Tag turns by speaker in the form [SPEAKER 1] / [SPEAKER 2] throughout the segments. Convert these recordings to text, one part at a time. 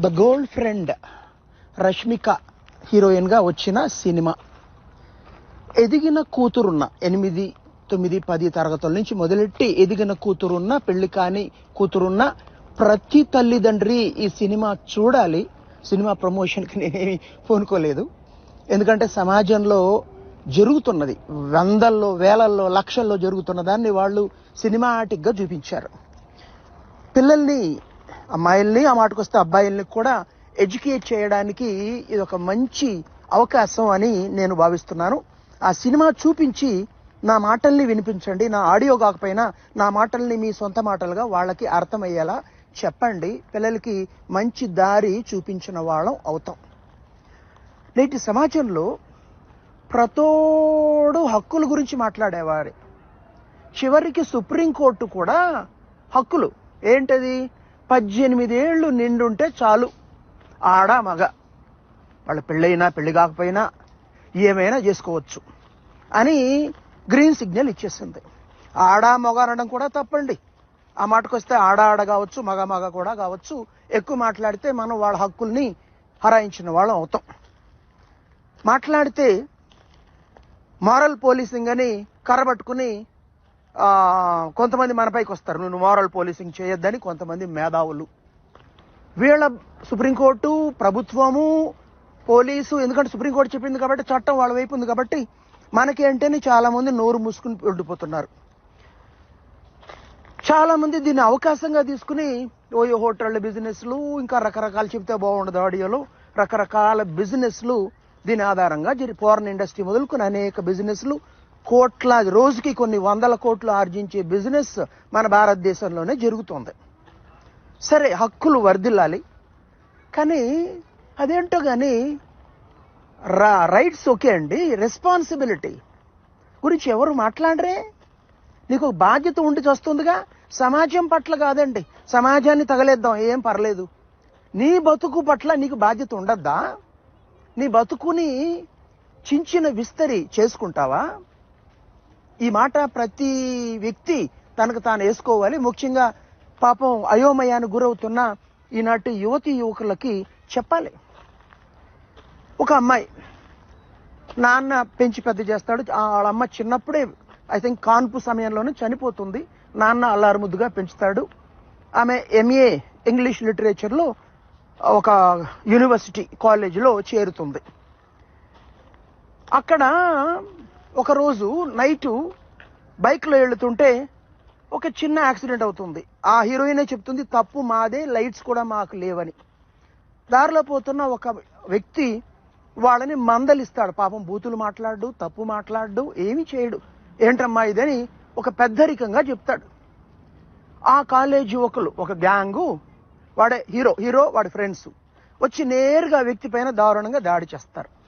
[SPEAKER 1] The gold friend Rashmika హీరోయిన్గా వచ్చిన cinema. ఎదిగిన కూతురున్న ఎనిమిది తొమ్మిది పది తరగతుల నుంచి మొదలెట్టి ఎదిగిన కూతురున్న పెళ్ళి కాని కూతురున్న ప్రతి తల్లిదండ్రి ఈ సినిమా చూడాలి. సినిమా ప్రమోషన్కి నేనేమి పూనుకోలేదు. ఎందుకంటే సమాజంలో జరుగుతున్నది. వందల్లో వేలల్లో లక్షల్లో జరుగుతున్న దాన్ని వాళ్ళు సినిమాటిక్గా చూపించారు. పిల్లల్ని అమ్మాయిల్ని ఆ మాటకొస్తే అబ్బాయిల్ని కూడా ఎడ్యుకేట్ చేయడానికి ఇది ఒక మంచి అవకాశం అని నేను భావిస్తున్నాను. ఆ సినిమా చూపించి నా మాటల్ని వినిపించండి. నా ఆడియో కాకపోయినా నా మాటల్ని మీ సొంత మాటలుగా వాళ్ళకి అర్థమయ్యేలా చెప్పండి. పిల్లలకి మంచి దారి చూపించిన వాళ్ళం అవుతాం. నేటి సమాజంలో ప్రతోడు హక్కుల గురించి మాట్లాడేవారే. చివరికి సుప్రీంకోర్టు కూడా హక్కులు. ఏంటది? పద్దెనిమిదేళ్ళు నిండుంటే చాలు. ఆడ మగ. వాళ్ళ పెళ్ళైనా పెళ్ళి కాకపోయినా ఏమైనా చేసుకోవచ్చు అని గ్రీన్ సిగ్నల్ ఇచ్చేసింది. ఆడ మగ అనడం కూడా తప్పండి. ఆ మాటకు వస్తే ఆడ ఆడ కావచ్చు మగ మగ కూడా కావచ్చు. ఎక్కువ మాట్లాడితే మనం వాళ్ళ హక్కుల్ని హరాయించిన వాళ్ళం అవుతాం. మాట్లాడితే మారల్ పోలీసింగ్ అని కర్రబట్టుకుని కొంతమంది మనపైకి వస్తారు. నువ్వు మోరల్ పోలీసింగ్ చేయొద్దని కొంతమంది మేధావులు. వీళ్ళ సుప్రీంకోర్టు ప్రభుత్వము పోలీసు ఎందుకంటే సుప్రీంకోర్టు చెప్పింది కాబట్టి చట్టం వాళ్ళ వైపు ఉంది కాబట్టి మనకి అంటేనే చాలామంది నోరు మూసుకుని ఉండిపోతున్నారు. చాలామంది దీన్ని అవకాశంగా తీసుకుని ఓయో హోటళ్ళ బిజినెస్లు ఇంకా రకరకాలు చెప్తే బాగుండదు ఆడియోలో రకరకాల బిజినెస్లు దీని ఆధారంగా జరి పోర్న్ ఇండస్ట్రీ మొదలుకొని అనేక బిజినెస్లు కోట్ల రోజుకి కొన్ని వందల కోట్లు ఆర్జించే బిజినెస్ మన భారతదేశంలోనే జరుగుతుంది. సరే హక్కులు వర్ధిల్లాలి. కానీ అదేంటో కానీ రా రైట్స్ ఓకే అండి. రెస్పాన్సిబిలిటీ గురించి ఎవరు మాట్లాడరే? నీకు బాధ్యత ఉండి వస్తుందిగా సమాజం పట్ల కాదండి. సమాజాన్ని తగలేద్దాం. ఏం పర్లేదు. నీ బతుకు పట్ల నీకు బాధ్యత ఉండద్దా? నీ బతుకుని చించిన విస్తరి చేసుకుంటావా? ఈ మాట ప్రతి వ్యక్తి తనకు తాను వేసుకోవాలి. ముఖ్యంగా పాపం అయోమయానికి గురవుతున్న ఈనాటి యువతి యువకులకి చెప్పాలి. ఒక అమ్మాయి నాన్న పెంచి పెద్ద చేస్తాడు. వాళ్ళ అమ్మ చిన్నప్పుడే ఐ థింక్ కాన్పు సమయంలోనే చనిపోతుంది. నాన్న అల్లారు ముద్దుగా పెంచుతాడు. ఆమె ఎంఏ ఇంగ్లీష్ లిటరేచర్లో ఒక యూనివర్సిటీ కాలేజీలో చేరుతుంది. అక్కడ ఒకరోజు నైటు బైక్లో వెళుతుంటే ఒక చిన్న యాక్సిడెంట్ అవుతుంది. ఆ హీరోయినే చెప్తుంది తప్పు మాదే లైట్స్ కూడా మాకు లేవని. దారిలో పోతున్న ఒక వ్యక్తి వాళ్ళని మందలిస్తాడు. పాపం బూతులు మాట్లాడు తప్పు మాట్లాడు ఏమీ చేయడు. ఏంటమ్మా ఇదని ఒక పెద్దరికంగా చెప్తాడు. ఆ కాలేజ్ యువకులు ఒక గ్యాంగు వాడే హీరో హీరో వాడి ఫ్రెండ్స్ వచ్చి నేరుగా వ్యక్తి పైన దారుణంగా దాడి చేస్తారు.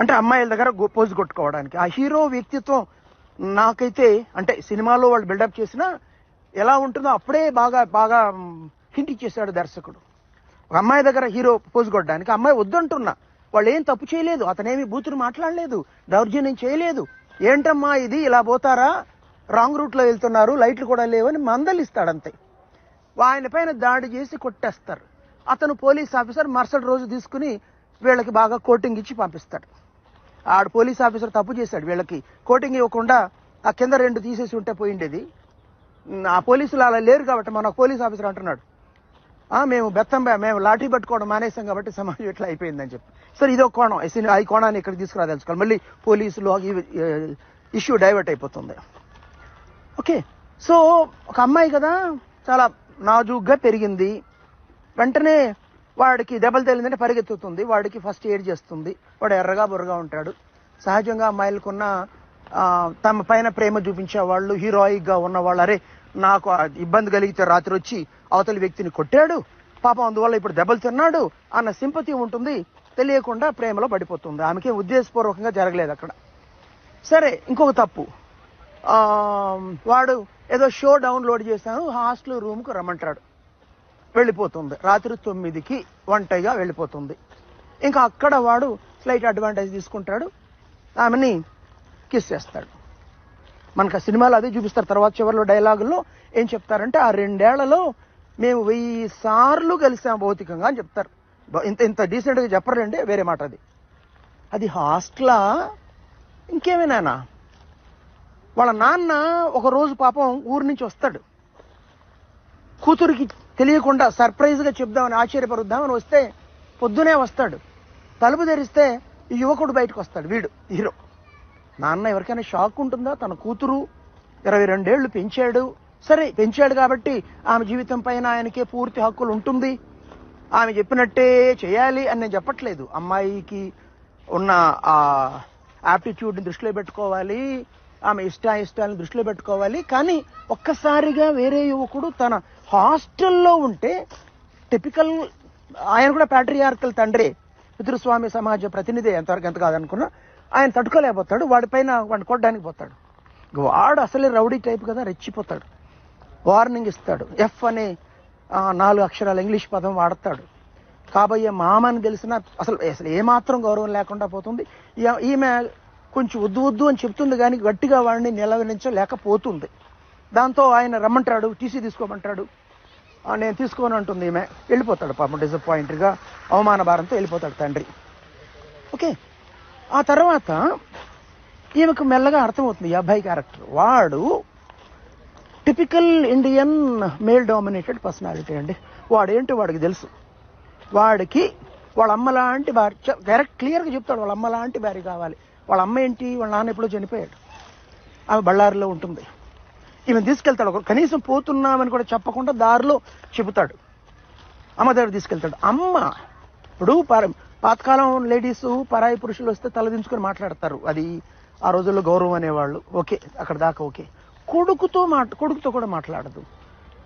[SPEAKER 1] అంటే అమ్మాయిల దగ్గర గో- పోజు కొట్టుకోవడానికి. ఆ హీరో వ్యక్తిత్వం నాకైతే అంటే సినిమాలో వాళ్ళు బిల్డప్ చేసినా ఎలా ఉంటుందో అప్పుడే బాగా బాగా హింట్ ఇచ్చేసాడు దర్శకుడు. ఒక అమ్మాయి దగ్గర హీరో పోజు కొట్టడానికి అమ్మాయి వద్దంటున్నా. వాళ్ళు ఏం తప్పు చేయలేదు. అతనేమి బూతులు మాట్లాడలేదు. దౌర్జన్యం చేయలేదు. ఏంటమ్మా ఇది? ఇలా పోతారా? రాంగ్ రూట్లో వెళ్తున్నారు. లైట్లు కూడా లేవని మందలిస్తాడంతే. ఆయన పైన దాడి చేసి కొట్టేస్తారు. అతను పోలీస్ ఆఫీసర్ మరుసటి రోజు తీసుకుని వీళ్ళకి బాగా కోటింగ్ ఇచ్చి పంపిస్తాడు. ఆడు పోలీస్ ఆఫీసర్ తప్పు చేశాడు వీళ్ళకి. కోటింగ్ ఇవ్వకుండా ఆ కింద రెండు తీసేసి ఉంటే పోయిండేది. ఆ పోలీసులు అలా లేరు కాబట్టి మన పోలీస్ ఆఫీసర్ అంటున్నాడు. మేము బెత్తం మేము లాఠీ పట్టుకోవడం మానేసాం కాబట్టి సమాజం ఇట్లా అయిపోయిందని చెప్పి. సరే ఇదో కోణం. ఈ సినిమా- ఈ కోణాన్ని ఇక్కడ తీసుకురా తెలుసుకోవాలి. మళ్ళీ పోలీసులు ఇష్యూ డైవర్ట్ అయిపోతుంది. ఓకే. సో ఒక అమ్మాయి కదా చాలా నాజూగ్గా పెరిగింది. వెంటనే వాడికి దెబ్బలు తగిలిందంటే పరిగెత్తుతుంది. వాడికి ఫస్ట్ ఎయిడ్ చేస్తుంది. వాడు ఎర్రగా బుర్రగా ఉంటాడు. సహజంగా అమ్మాయిలకున్న తమ పైన ప్రేమ చూపించే వాళ్ళు హీరోయిక్గా ఉన్నవాళ్ళు అరే నాకు ఇబ్బంది కలిగితే రాత్రి వచ్చి అవతలి వ్యక్తిని కొట్టాడు పాపం అందువల్ల ఇప్పుడు దెబ్బలు తిన్నాడు అన్న సింపతి ఉంటుంది తెలియకుండా ప్రేమలో పడిపోతుంది. ఆమెకి ఉద్దేశపూర్వకంగా జరగలేదు అక్కడ. సరే ఇంకొక తప్పు. వాడు ఏదో షో డౌన్లోడ్ చేశాను హాస్టల్ రూమ్కి రమ్మంటాడు. వెళ్ళిపోతుంది. రాత్రి తొమ్మిదికి ఒంటరిగా వెళ్ళిపోతుంది. ఇంకా అక్కడ వాడు స్లైట్ అడ్వాంటేజ్ తీసుకుంటాడు. ఆమెని కిస్ చేస్తాడు. మనకు ఆ సినిమాలో అదే చూపిస్తారు తర్వాత చివరిలో డైలాగుల్లో ఏం చెప్తారంటే ఆ రెండేళ్ళలో మేము వెయ్యి సార్లు కలిసాం భౌతికంగా అని చెప్తారు. ఇంత ఇంత డీసెంట్గా చెప్పరండి వేరే మాట అది. అది హాస్టలా? ఇంకేమైనా వాళ్ళ నాన్న ఒక రోజు పాపం ఊరు నుంచి వస్తాడు. కూతురికి తెలియకుండా సర్ప్రైజ్గా చెప్దామని ఆశ్చర్యపరుద్దామని వస్తే పొద్దునే వస్తాడు. తలుపు తెరిస్తే యువకుడు బయటకు వస్తాడు వీడు హీరో. నాన్న ఎవరికైనా షాక్ ఉంటుందా? తన కూతురు ఇరవై రెండేళ్ళు పెంచాడు. సరే పెంచాడు కాబట్టి ఆమె జీవితం పైన ఆయనకే పూర్తి హక్కులు ఉంటుంది. ఆమె చెప్పినట్టే చేయాలి అని నేను చెప్పట్లేదు. అమ్మాయికి ఉన్న ఆ యాప్టిట్యూడ్ని దృష్టిలో పెట్టుకోవాలి ఆమె ఇష్ట ఇష్టాలను దృష్టిలో పెట్టుకోవాలి. కానీ ఒక్కసారిగా వేరే యువకుడు తన హాస్టల్లో ఉంటే టిపికల్ ఆయన కూడా ప్యాట్రియార్కల్ తండ్రి. పితృస్వామి సమాజ ప్రతినిధి ఎంతవరకు ఎంత కాదనుకున్నా ఆయన తట్టుకోలేకపోతాడు వాడిపైన వాడిని కొట్టడానికి పోతాడు. వాడు అసలే రౌడీ టైప్ కదా రెచ్చిపోతాడు. వార్నింగ్ ఇస్తాడు. ఎఫ్ అనే నాలుగు అక్షరాల ఇంగ్లీష్ పదం వాడతాడు. కాబోయే మామని తెలిసిన అసలు అసలు ఏమాత్రం గౌరవం లేకుండా పోతుంది. ఈ- ఈమె కొంచెం వద్దు వద్దు అని చెప్తుంది కానీ గట్టిగా వాడిని నిలవనించలేకపోతుంది. దాంతో ఆయన రమ్మంటాడు టీసీ తీసుకోమంటాడు. నేను తీసుకోను అంటుంది ఈమె. వెళ్ళిపోతాడు పాపం డిసప్పాయింట్గా అవమాన భారంతో వెళ్ళిపోతాడు తండ్రి. ఓకే. ఆ తర్వాత ఈమెకు మెల్లగా అర్థమవుతుంది ఈ అబ్బాయి క్యారెక్టర్ వాడు typical Indian male dominated personality అండి. వాడేంటో వాడికి తెలుసు. వాడికి వాళ్ళ అమ్మ లాంటి భార్య డైరెక్ట్ క్లియర్గా చెప్తాడు వాళ్ళ అమ్మ లాంటి భార్య కావాలి. వాళ్ళ అమ్మ ఏంటి? వాళ్ళ నాన్న ఎప్పుడో చనిపోయాడు. ఆమె బళ్ళారిలో ఉంటుంది. ఈమె తీసుకెళ్తాడు ఒక కనీసం పోతున్నామని కూడా చెప్పకుండా దారిలో చెబుతాడు. అమ్మ దగ్గర తీసుకెళ్తాడు. అమ్మ ఇప్పుడు పర పాతకాలం లేడీస్ పరాయి పురుషులు వస్తే తలదించుకొని మాట్లాడతారు. అది ఆ రోజుల్లో గౌరవం అనేవాళ్ళు. ఓకే అక్కడ దాకా ఓకే. కొడుకుతో మాట కొడుకుతో కూడా మాట్లాడదు.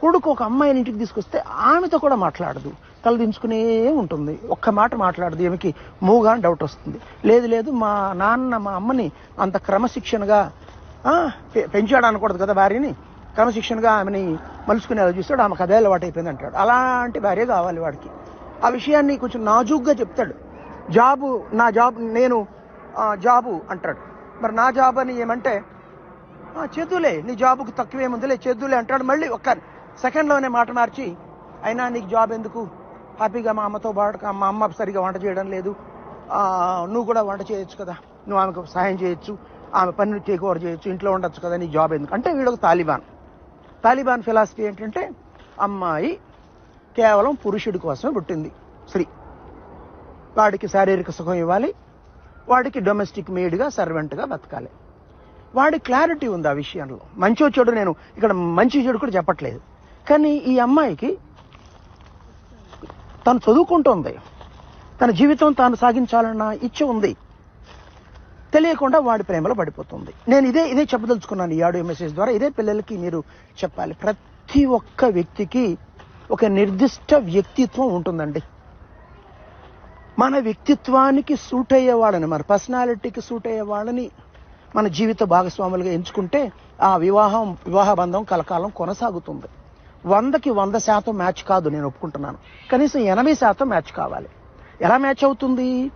[SPEAKER 1] కొడుకు ఒక అమ్మాయిని ఇంటికి తీసుకొస్తే ఆమెతో కూడా మాట్లాడదు. తలదించుకునే ఉంటుంది. ఒక్క మాట మాట్లాడదు. ఈమెకి మూగా అని డౌట్ వస్తుంది. లేదు లేదు మా నాన్న మా అమ్మని అంత క్రమశిక్షణగా పెంచాడు అనకూడదు కదా భార్యని. క్రమశిక్షణగా ఆమెని మలుచుకునేలా చూస్తాడు. ఆమెకు అదే అలవాటు అయిపోయింది అంటాడు. అలాంటి భార్య కావాలి వాడికి. ఆ విషయాన్ని కొంచెం నాజూగ్గా చెప్తాడు. జాబు నా జాబ్ నేను జాబు అంటాడు. మరి నా జాబ్ అని ఏమంటే చేతులే నీ జాబుకు తక్కువేముందిలే చేతులే అంటాడు. మళ్ళీ ఒక్క సెకండ్లోనే మాట మార్చి అయినా నీకు జాబ్ ఎందుకు? హ్యాపీగా మా అమ్మతో పాటు మా అమ్మ సరిగా వంట చేయడం లేదు. నువ్వు కూడా వంట చేయొచ్చు కదా. నువ్వు ఆమెకు సహాయం చేయొచ్చు. ఆమె పని టేక్ ఓవర్ చేయొచ్చు ఇంట్లో ఉండొచ్చు కదా నీ జాబ్ ఎందుకు? అంటే వీడు ఒక తాలిబాన్. తాలిబాన్ ఫిలాసఫీ ఏంటంటే అమ్మాయి కేవలం పురుషుడి కోసమే పుట్టింది స్త్రీ. వాడికి శారీరక సుఖం ఇవ్వాలి వాడికి డొమెస్టిక్ మేడ్గా సర్వెంట్గా బతకాలి. వాడి క్లారిటీ ఉంది ఆ విషయంలో. మంచి చెడు నేను ఇక్కడ మంచి చెడు కూడా చెప్పట్లేదు. కానీ ఈ అమ్మాయికి తను చదువుకుంటుంది. తన జీవితం తాను సాగించాలన్న ఇచ్చ ఉంది. తెలియకుండా వాడి ప్రేమలో పడిపోతుంది. నేను ఇదే ఇదే చెప్పదలుచుకున్నాను ఈ ఆడియో మెసేజ్ ద్వారా. ఇదే పిల్లలకి మీరు చెప్పాలి. ప్రతి ఒక్క వ్యక్తికి ఒక నిర్దిష్ట వ్యక్తిత్వం ఉంటుందండి. మన వ్యక్తిత్వానికి సూట్ అయ్యే వాళ్ళని మన పర్సనాలిటీకి సూట్ అయ్యే వాళ్ళని మన జీవిత భాగస్వాములుగా ఎంచుకుంటే ఆ వివాహం వివాహ బంధం కలకాలం కొనసాగుతుంది. వందకి వంద శాతం మ్యాచ్ కాదు నేను ఒప్పుకుంటున్నాను. కనీసం ఎనభై శాతం మ్యాచ్ కావాలి. ఎలా మ్యాచ్ అవుతుంది?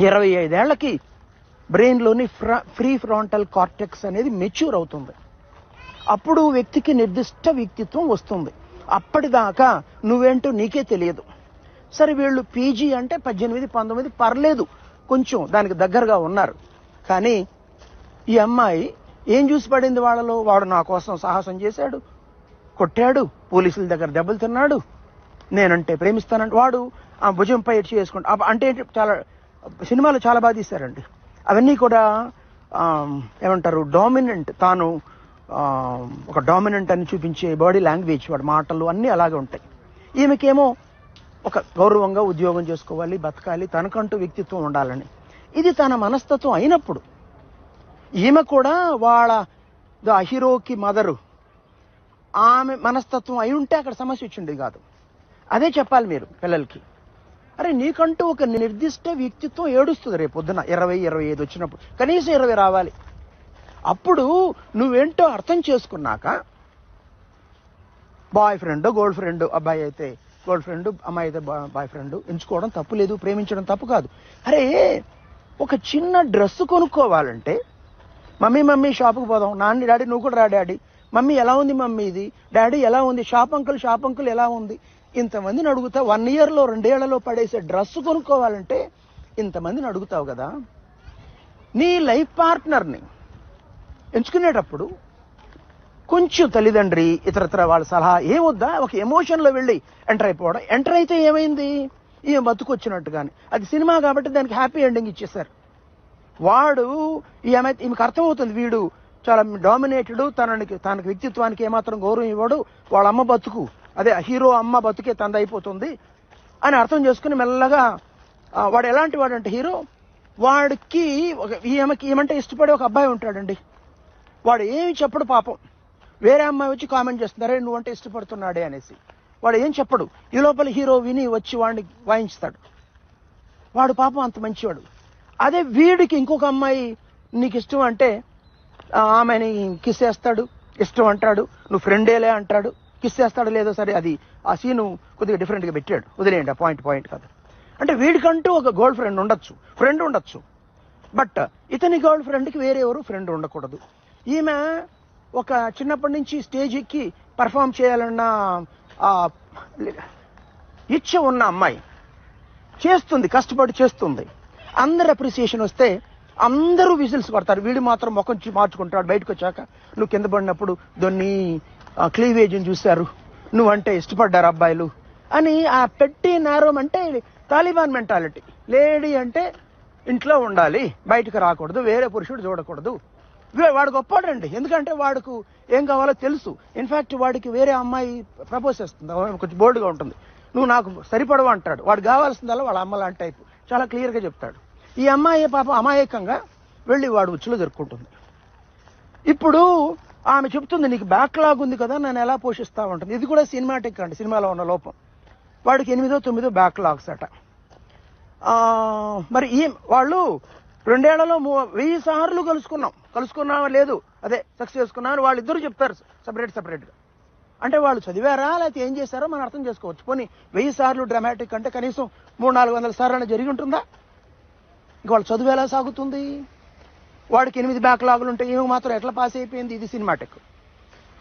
[SPEAKER 1] ఇరవై ఐదేళ్ళకి బ్రెయిన్లోని ఫ్రీ ఫ్రాంటల్ కార్టెక్స్ అనేది మెచ్యూర్ అవుతుంది. అప్పుడు వ్యక్తికి నిర్దిష్ట వ్యక్తిత్వం వస్తుంది. అప్పటిదాకా నువ్వేంటో నీకే తెలియదు. సరే వీళ్ళు పీజీ అంటే పద్దెనిమిది పంతొమ్మిది పర్లేదు. కొంచెం దానికి దగ్గరగా ఉన్నారు. కానీ ఈ అమ్మాయి ఏం చూసి పడింది వాళ్ళలో? వాడు నా కోసం సాహసం చేశాడు. కొట్టాడు. పోలీసుల దగ్గర దెబ్బలు తిన్నాడు. నేనంటే ప్రేమిస్తానంటే. వాడు ఆ భుజంపై చేసుకుంటా అంటే ఏంటి? చాలా సినిమాలు చాలా బాగా తీశారండి. అవన్నీ కూడా ఏమంటారు డామినెంట్ తాను ఒక డామినెంట్ అని చూపించే బాడీ లాంగ్వేజ్ వాడి మాటలు అన్నీ అలాగే ఉంటాయి. ఈమెకేమో ఒక గౌరవంగా ఉద్యోగం చేసుకోవాలి బతకాలి తనకంటూ వ్యక్తిత్వం ఉండాలని. ఇది తన మనస్తత్వం అయినప్పుడు ఈమె కూడా వాళ్ళ ద హీరోకి మదరు. ఆమె మనస్తత్వం అయి ఉంటే అక్కడ సమస్య వచ్చింది కాదు. అదే చెప్పాలి మీరు పిల్లలకి. అరే నీకంటూ ఒక నిర్దిష్ట వ్యక్తిత్వం ఏడుస్తుంది రేపు పొద్దున ఇరవై ఇరవై ఐదు వచ్చినప్పుడు. కనీసం ఇరవై రావాలి. అప్పుడు నువ్వేంటో అర్థం చేసుకున్నాక బాయ్ ఫ్రెండ్ గోల్డ్ ఫ్రెండ్ అబ్బాయి అయితే గోల్డ్ ఫ్రెండ్ అమ్మాయి అయితే బాయ్ ఫ్రెండ్ ఎంచుకోవడం తప్పు లేదు ప్రేమించడం తప్పు కాదు. అరే ఒక చిన్న డ్రెస్ కొనుక్కోవాలంటే మమ్మీ మమ్మీ షాప్కి పోదాం. నాన్న డాడీ నువ్వు కూడా రా డాడీ. మమ్మీ ఎలా ఉంది మమ్మీ ఇది? డాడీ ఎలా ఉంది? షాప్ అంకుల్ షాప్ అంకుల్ ఎలా ఉంది? ఇంతమందిని అడుగుతా వన్ ఇయర్లో రెండేళ్ళలో పడేసే డ్రెస్ కొనుక్కోవాలంటే ఇంతమందిని అడుగుతావు కదా. నీ లైఫ్ పార్ట్నర్ని ఎంచుకునేటప్పుడు కొంచెం తల్లిదండ్రి ఇతరత్ర వాళ్ళ సలహా ఏమొద్దా? ఒక ఎమోషన్లో వెళ్ళి ఎంటర్ అయిపోవడం. ఎంటర్ అయితే ఏమైంది? ఈమె బతుకొచ్చినట్టుగానే. అది సినిమా కాబట్టి దానికి హ్యాపీ ఎండింగ్ ఇచ్చేశారు. వాడు ఈమె ఈమెకు అర్థమవుతుంది వీడు చాలా డామినేటెడ్ తనకి తనకి వ్యక్తిత్వానికి ఏమాత్రం గౌరవం ఇవ్వడు. వాళ్ళ అమ్మ బతుకు. అదే హీరో అమ్మ బతుకే తంద అయిపోతుంది అని అర్థం చేసుకుని మెల్లగా వాడు ఎలాంటి వాడు అంటే హీరో వాడికి ఒక ఈమెకి ఏమంటే ఇష్టపడే ఒక అబ్బాయి ఉంటాడండి. వాడు ఏమి చెప్పడు పాపం. వేరే అమ్మాయి వచ్చి కామెంట్ చేస్తున్నారే నువ్వంటే ఇష్టపడుతున్నాడే అనేసి. వాడు ఏం చెప్పడు. ఈ లోపల హీరో విని వచ్చి వాడిని వాయించుతాడు. వాడు పాపం అంత మంచివాడు. అదే వీడికి ఇంకొక అమ్మాయి నీకు ఇష్టం అంటే ఆమెని కిస్ చేస్తాడు ఇష్టం అంటాడు నువ్వు ఫ్రెండేలే అంటాడు కిస్ చేస్తాడో లేదో సరే అది ఆ సీను కొద్దిగా డిఫరెంట్గా పెట్టాడు. వదిలేయండి ఆ పాయింట్ పాయింట్ కాదు. అంటే వీడికంటూ ఒక గర్ల్ ఫ్రెండ్ ఉండొచ్చు. ఫ్రెండ్ ఉండొచ్చు. బట్ ఇతని గర్ల్ ఫ్రెండ్కి వేరే ఎవరు ఫ్రెండ్ ఉండకూడదు. ఈమె ఒక చిన్నప్పటి నుంచి స్టేజ్ ఎక్కి పర్ఫామ్ చేయాలన్న ఇచ్చ ఉన్న అమ్మాయి. చేస్తుంది కష్టపడి చేస్తుంది. అందరు అప్రిసియేషన్ వస్తే అందరూ విజిల్స్ పడతారు వీడు మాత్రం ముఖం మార్చుకుంటాడు బయటకు వచ్చాక నువ్వు కింద పడినప్పుడు దొన్ని క్లీవేజ్ని చూశారు. నువ్వంటే ఇష్టపడ్డారు అబ్బాయిలు అని ఆ పెట్టి నేరం అంటే తాలిబాన్ మెంటాలిటీ. లేడీ అంటే ఇంట్లో ఉండాలి బయటకు రాకూడదు వేరే పురుషుడు చూడకూడదు. వాడు గొప్పవాడండి. ఎందుకంటే వాడుకు ఏం కావాలో తెలుసు. ఇన్ఫాక్ట్ వాడికి వేరే అమ్మాయి ప్రపోజ్ చేస్తుంది. కొంచెం బోల్డ్గా ఉంటుంది. నువ్వు నాకు సరిపడవు అంటాడు. వాడు కావాల్సిందల్లా వాళ్ళ అమ్మ లాంటి టైప్ చాలా క్లియర్గా చెప్తాడు. ఈ అమ్మాయి పాప అమాయకంగా వెళ్ళి వాడు ఉచ్చులో దొరుకుంటుంది ఇప్పుడు ఆమె చెప్తుంది నీకు బ్యాక్లాగ్ ఉంది కదా నన్ను ఎలా పోషిస్తా ఉంటుంది ఇది కూడా సినిమాటిక్ అండి సినిమాలో ఉన్న లోపం. వాడికి ఎనిమిదో తొమ్మిదో బ్యాక్లాగ్స్ అట. మరి ఈ వాళ్ళు రెండేళ్ళలో మూ- వెయ్యి సార్లు కలుసుకున్నాం. కలుసుకున్నామా లేదు? అదే సక్సెస్ చేసుకున్నామని వాళ్ళిద్దరూ చెప్తారు సపరేట్ సపరేట్గా అంటే వాళ్ళు చదివారా లేకపోతే ఏం చేశారో మనం అర్థం చేసుకోవచ్చు. పోనీ వెయ్యి సార్లు డ్రామాటిక్ అంటే కనీసం మూడు నాలుగు వందల సార్లు అయినా జరిగి ఉంటుందా? ఇంక వాళ్ళు చదువు ఎలా సాగుతుంది? వాడికి ఎనిమిది బ్యాక్లాగులు ఉంటే ఈమెకు మాత్రం ఎట్లా పాస్ అయిపోయింది ఇది సినిమాటిక్?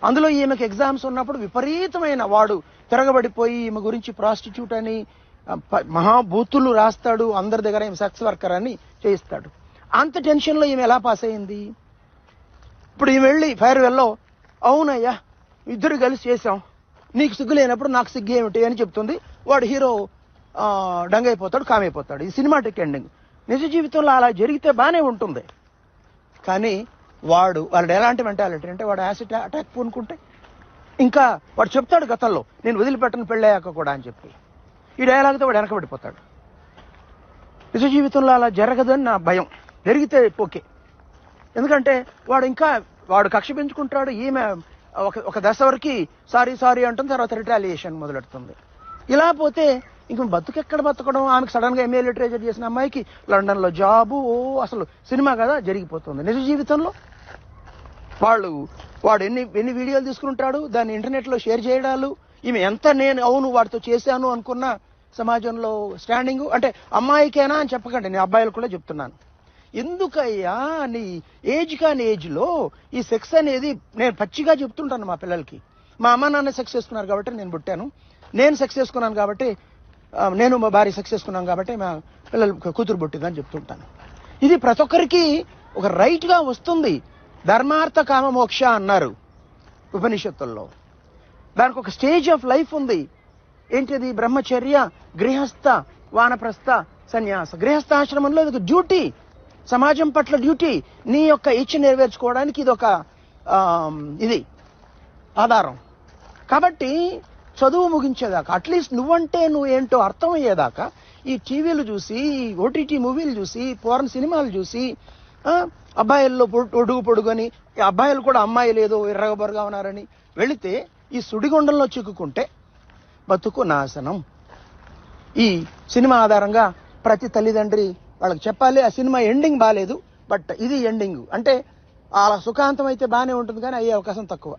[SPEAKER 1] అందులో ఈమెకు ఎగ్జామ్స్ ఉన్నప్పుడు విపరీతమైన వాడు తిరగబడిపోయి ఈమె గురించి ప్రాస్టిట్యూట్ అని మహాభూతులు మహాబూతులు రాస్తాడు అందరి దగ్గర ఈమె సెక్స్ వర్కర్ అని చేయిస్తాడు. అంత టెన్షన్లో ఈమె ఎలా పాస్ అయింది? ఇప్పుడు ఈమె వెళ్ళి ఫైర్ వెల్లో అవునయ్యా ఇద్దరు కలిసి చేసాం నీకు సిగ్గు లేనప్పుడు నాకు సిగ్గు ఏమిటి? అని చెప్తుంది. వాడు హీరో డంగైపోతాడు కామైపోతాడు. ఇది సినిమాటిక్ ఎండింగ్ నిజ జీవితంలో అలా జరిగితే బాగానే ఉంటుంది. కానీ వాడు వాళ్ళు ఎలాంటి మెంటాలిటీ అంటే వాడు యాసిడ్ అటాక్ పూనుకుంటే ఇంకా వాడు చెప్తాడు గతంలో నేను వదిలిపెట్టను పెళ్ళయ్యాక కూడా అని చెప్పి. ఈ డైలాగ్తో వాడు వెనకబడిపోతాడు. నిజ జీవితంలో అలా జరగదని నా భయం. జరిగితే ఓకే. ఎందుకంటే వాడు ఇంకా వాడు కక్ష పెంచుకుంటాడు ఈమె ఒక ఒక దశ వరకు సారీ సారీ అంటుంది తర్వాత రిటాలియేషన్ మొదలెడుతుంది. ఇలా పోతే ఇంక బతుకెక్కడ బతకడం? ఆమెకు సడన్గా ఎంఏ లిటరేచర్ చేసిన అమ్మాయికి లండన్లో జాబు ఓ అసలు సినిమా కదా జరిగిపోతుంది. నిజ జీవితంలో వాళ్ళు వాడు ఎన్ని ఎన్ని వీడియోలు తీసుకుంటాడు దాన్ని ఇంటర్నెట్లో షేర్ చేయడాలు ఈమె ఎంత నేను అవును వాడితో చేశాను అనుకున్న సమాజంలో స్టాండింగ్ అంటే అమ్మాయికేనా అని చెప్పకండి నేను అబ్బాయిలు కూడా చెప్తున్నాను. ఎందుకయ్యా నీ ఏజ్ కాని ఏజ్లో ఈ సెక్స్ అనేది నేను పచ్చిగా చెప్తుంటాను మా పిల్లలకి. మా అమ్మ నాన్న సెక్స్ చేసుకున్నారు కాబట్టి నేను పుట్టాను. నేను సెక్స్ చేసుకున్నాను కాబట్టి నేను మా భార్య సక్సెస్ చేసుకున్నాను కాబట్టి మా పిల్లలు కూతురు పుట్టిందని చెప్తుంటాను. ఇది ప్రతి ఒక్కరికి ఒక రైట్గా వస్తుంది. ధర్మార్థ కామ మోక్ష అన్నారు ఉపనిషత్తుల్లో. దానికి ఒక స్టేజ్ ఆఫ్ లైఫ్ ఉంది. ఏంటిది? బ్రహ్మచర్య గృహస్థ వానప్రస్థ సన్యాస. గృహస్థాశ్రమంలో ఇది ఒక డ్యూటీ సమాజం పట్ల డ్యూటీ నీ యొక్క ఇచ్చి నెరవేర్చుకోవడానికి ఇది ఒక ఇది ఆధారం. కాబట్టి చదువు ముగించేదాకా అట్లీస్ట్ నువ్వంటే నువ్వు ఏంటో అర్థమయ్యేదాకా ఈ టీవీలు చూసి ఈ ఓటీటీ మూవీలు చూసి పోరన్ సినిమాలు చూసి అబ్బాయిల్లో పొడు- పొడుగు పొడుగని ఈ అబ్బాయిలు కూడా అమ్మాయిలు ఏదో ఎర్రగబొరగా ఉన్నారని వెళితే ఈ సుడిగుండంలో చిక్కుకుంటే బతుకు నాశనం. ఈ సినిమా ఆధారంగా ప్రతి తల్లిదండ్రి వాళ్ళకి చెప్పాలి ఆ సినిమా ఎండింగ్ బాగాలేదు బట్ ఇది ఎండింగ్ అంటే వాళ్ళ సుఖాంతం అయితే బాగానే ఉంటుంది కానీ అయ్యే అవకాశం తక్కువ.